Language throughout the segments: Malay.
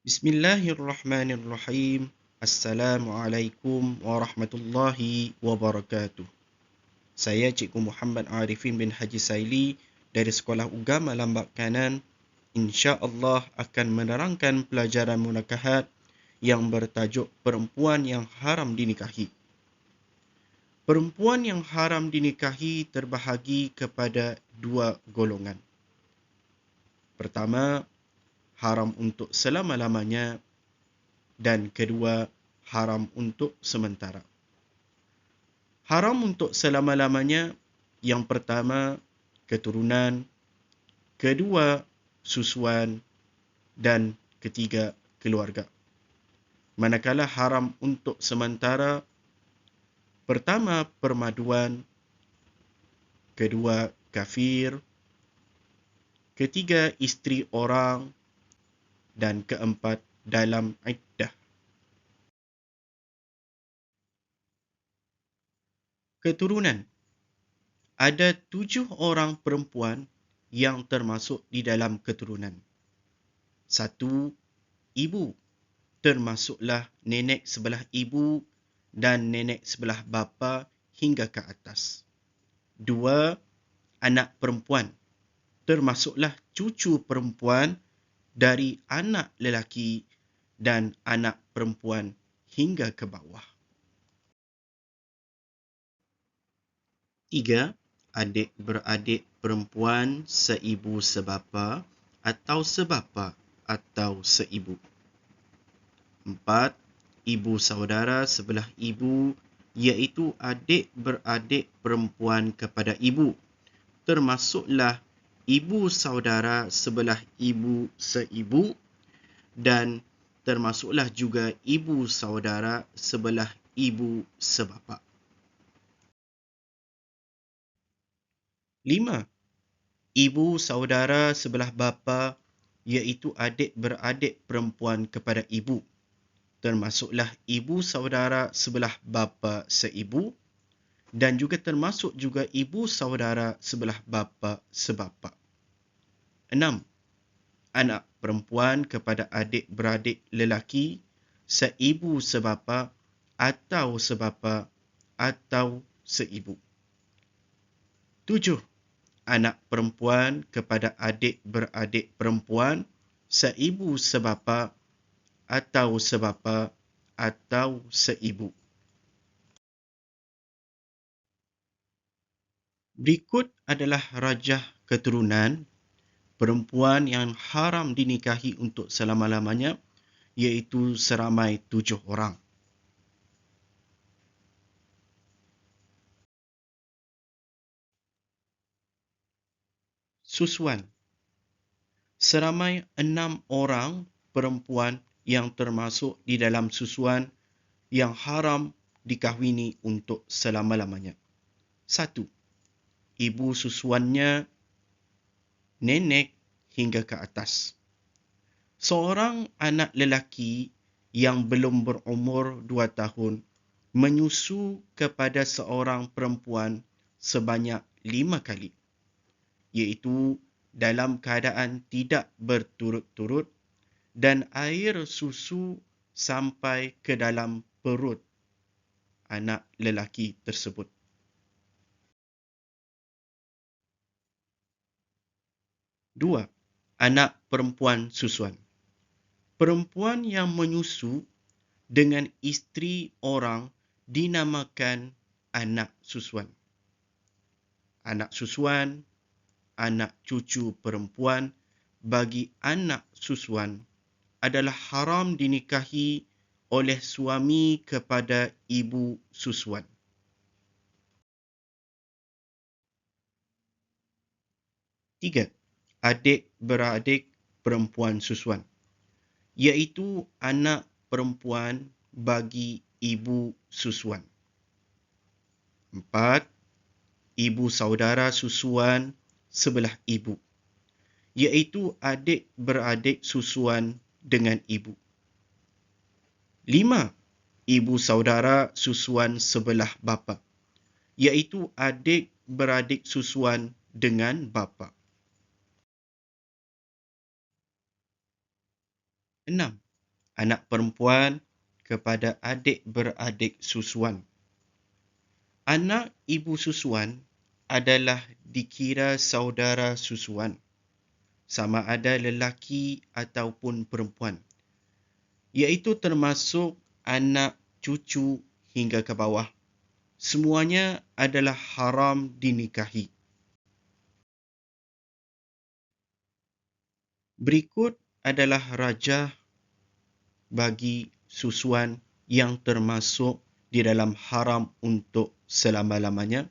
Bismillahirrahmanirrahim. Assalamualaikum warahmatullahi wabarakatuh. Saya Cikgu Muhammad Arifin bin Haji Saili dari Sekolah Ugama Lambak Kanan insya-Allah akan menerangkan pelajaran munakahat yang bertajuk perempuan yang haram dinikahi. Perempuan yang haram dinikahi terbahagi kepada dua golongan. Pertama, haram untuk selama-lamanya dan kedua haram untuk sementara. Haram untuk selama-lamanya yang pertama keturunan, kedua susuan dan ketiga keluarga. Manakala haram untuk sementara pertama permaduan, kedua kafir, ketiga isteri orang, dan keempat dalam iddah. Keturunan Ada tujuh orang perempuan yang termasuk di dalam keturunan. Satu, ibu. Termasuklah nenek sebelah ibu dan nenek sebelah bapa hingga ke atas. Dua, anak perempuan. Termasuklah cucu perempuan dari anak lelaki dan anak perempuan hingga ke bawah. Tiga, adik-beradik perempuan seibu sebapa atau sebapa atau seibu. Empat, ibu saudara sebelah ibu iaitu adik-beradik perempuan kepada ibu termasuklah ibu saudara sebelah ibu seibu dan termasuklah juga ibu saudara sebelah ibu sebapa. Lima, ibu saudara sebelah bapa iaitu adik-beradik perempuan kepada ibu. Termasuklah ibu saudara sebelah bapa seibu dan juga termasuk juga ibu saudara sebelah bapa sebapa. Enam, anak perempuan kepada adik-beradik lelaki seibu sebapa atau sebapa atau seibu. Tujuh, anak perempuan kepada adik-beradik perempuan seibu sebapa atau sebapa atau seibu. Berikut adalah rajah keturunan perempuan yang haram dinikahi untuk selama-lamanya iaitu seramai tujuh orang. Susuan Seramai enam orang perempuan yang termasuk di dalam susuan yang haram dikahwini untuk selama-lamanya. Satu, ibu susuannya nenek hingga ke atas. Seorang anak lelaki yang belum berumur dua tahun menyusu kepada seorang perempuan sebanyak lima kali, iaitu dalam keadaan tidak berturut-turut dan air susu sampai ke dalam perut anak lelaki tersebut. Dua, anak perempuan susuan. Perempuan yang menyusu dengan isteri orang dinamakan anak susuan. Anak susuan, anak cucu perempuan bagi anak susuan adalah haram dinikahi oleh suami kepada ibu susuan. Tiga, adik-beradik perempuan susuan iaitu anak perempuan bagi ibu susuan. Empat, ibu saudara susuan sebelah ibu iaitu adik-beradik susuan dengan ibu. Lima, ibu saudara susuan sebelah bapa iaitu adik-beradik susuan dengan bapa. Enam, anak perempuan kepada adik-beradik susuan. Anak ibu susuan adalah dikira saudara susuan, sama ada lelaki ataupun perempuan, iaitu termasuk anak, cucu hingga ke bawah. Semuanya adalah haram dinikahi. Berikut adalah raja bagi susuan yang termasuk di dalam haram untuk selama-lamanya,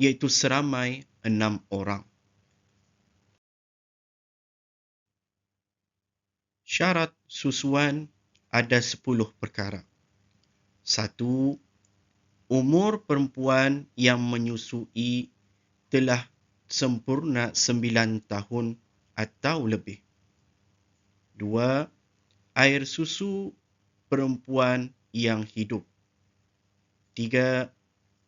iaitu seramai enam orang. Syarat susuan ada sepuluh perkara. Satu, umur perempuan yang menyusui telah sempurna sembilan tahun atau lebih. Dua, air susu perempuan yang hidup. Tiga,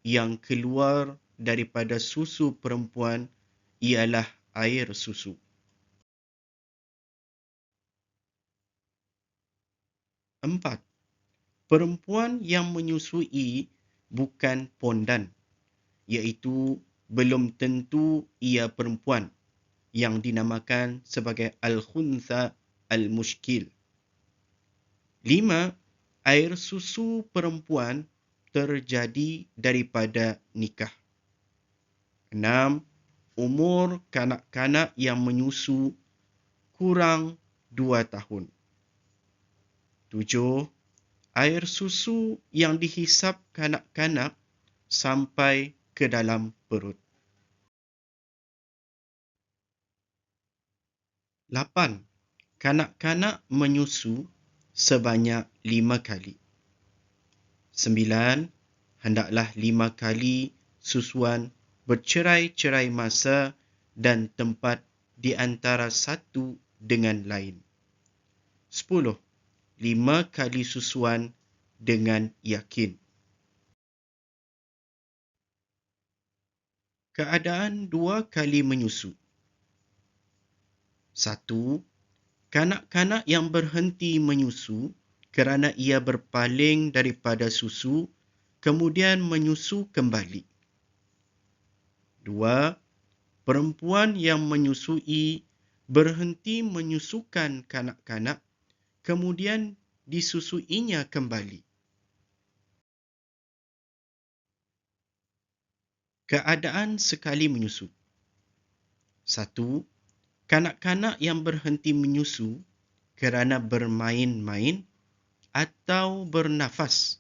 yang keluar daripada susu perempuan ialah air susu. Empat, perempuan yang menyusui bukan pondan, iaitu belum tentu ia perempuan yang dinamakan sebagai al-khuntha al-mushkil. Lima, air susu perempuan terjadi daripada nikah. Enam, umur kanak-kanak yang menyusu kurang dua tahun. Tujuh, air susu yang dihisap kanak-kanak sampai ke dalam perut. Lapan, kanak-kanak menyusu sebanyak lima kali. Sembilan, hendaklah lima kali susuan bercerai-cerai masa dan tempat di antara satu dengan lain. Sepuluh, lima kali susuan dengan yakin. Keadaan dua kali menyusu. Satu, kanak-kanak yang berhenti menyusu kerana ia berpaling daripada susu kemudian menyusu kembali. Dua, perempuan yang menyusui berhenti menyusukan kanak-kanak kemudian disusuinya kembali. Keadaan sekali menyusu. Satu, kanak-kanak yang berhenti menyusu kerana bermain-main atau bernafas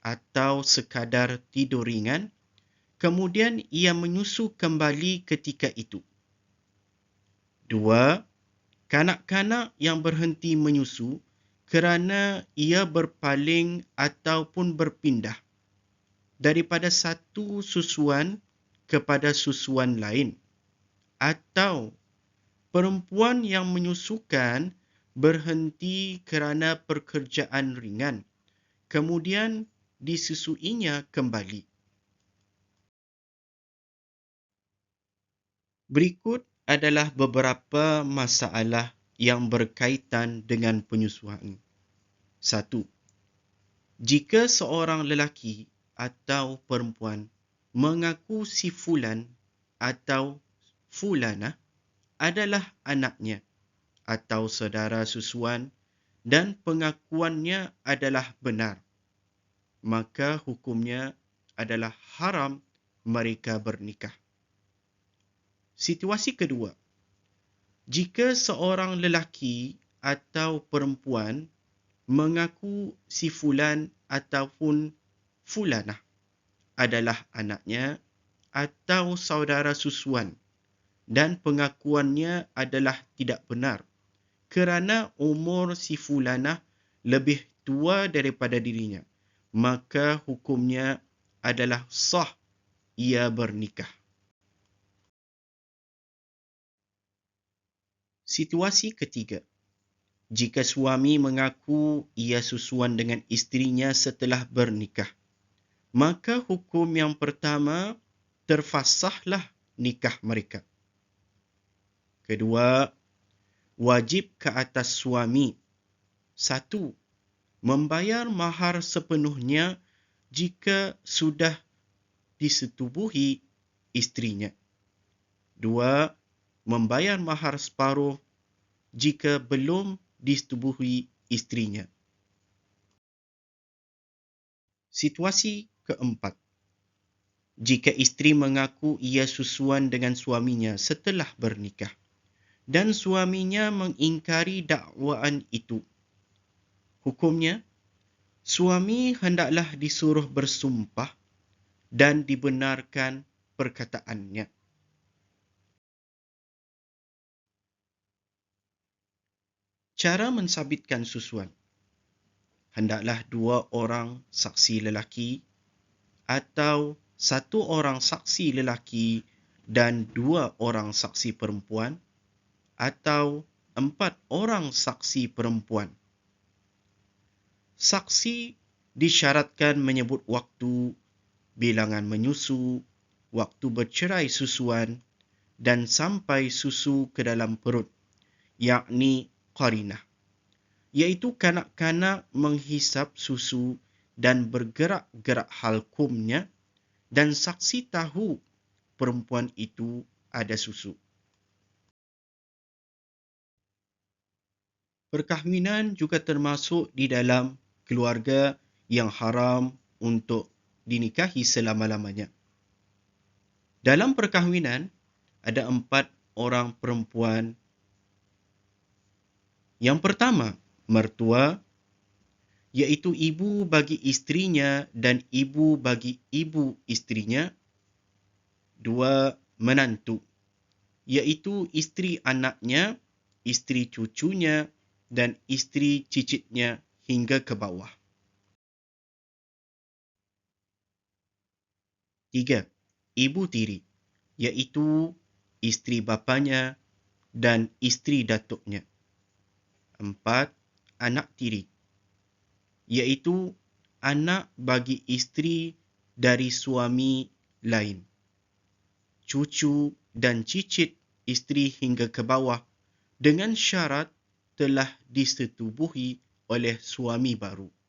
atau sekadar tidur ringan, kemudian ia menyusu kembali ketika itu. Dua, kanak-kanak yang berhenti menyusu kerana ia berpaling ataupun berpindah daripada satu susuan kepada susuan lain atau perempuan yang menyusukan berhenti kerana pekerjaan ringan, kemudian disusuinya kembali. Berikut adalah beberapa masalah yang berkaitan dengan penyusuan. Satu, jika seorang lelaki atau perempuan mengaku si fulan atau fulana adalah anaknya atau saudara susuan dan pengakuannya adalah benar, maka hukumnya adalah haram mereka bernikah. Situasi kedua, jika seorang lelaki atau perempuan mengaku si fulan ataupun fulanah adalah anaknya atau saudara susuan dan pengakuannya adalah tidak benar. Kerana umur si fulanah lebih tua daripada dirinya maka hukumnya adalah sah ia bernikah. Situasi ketiga. Jika suami mengaku ia susuan dengan isterinya setelah bernikah maka hukum yang pertama terfasahlah nikah mereka Kedua, wajib ke atas suami. Satu, membayar mahar sepenuhnya jika sudah disetubuhi istrinya. Dua, membayar mahar separuh jika belum disetubuhi istrinya. Situasi keempat. Jika isteri mengaku ia susuan dengan suaminya setelah bernikah dan suaminya mengingkari dakwaan itu. Hukumnya, suami hendaklah disuruh bersumpah dan dibenarkan perkataannya. Cara mensabitkan susuan. Hendaklah dua orang saksi lelaki atau satu orang saksi lelaki dan dua orang saksi perempuan atau empat orang saksi perempuan. Saksi disyaratkan menyebut waktu, bilangan menyusu, waktu bercerai susuan dan sampai susu ke dalam perut, yakni qarinah, iaitu kanak-kanak menghisap susu dan bergerak-gerak halkumnya dan saksi tahu perempuan itu ada susu. Perkahwinan juga termasuk di dalam keluarga yang haram untuk dinikahi selama-lamanya. Dalam perkahwinan, ada empat orang perempuan. Yang pertama, mertua, iaitu ibu bagi istrinya dan ibu bagi ibu istrinya. Dua, menantu, iaitu istri anaknya, istri cucunya dan istri cicitnya hingga ke bawah. Tiga, ibu tiri, iaitu istri bapanya dan istri datuknya. Empat, anak tiri, iaitu anak bagi isteri dari suami lain. Cucu dan cicit isteri hingga ke bawah dengan syarat telah disetubuhi oleh suami baru.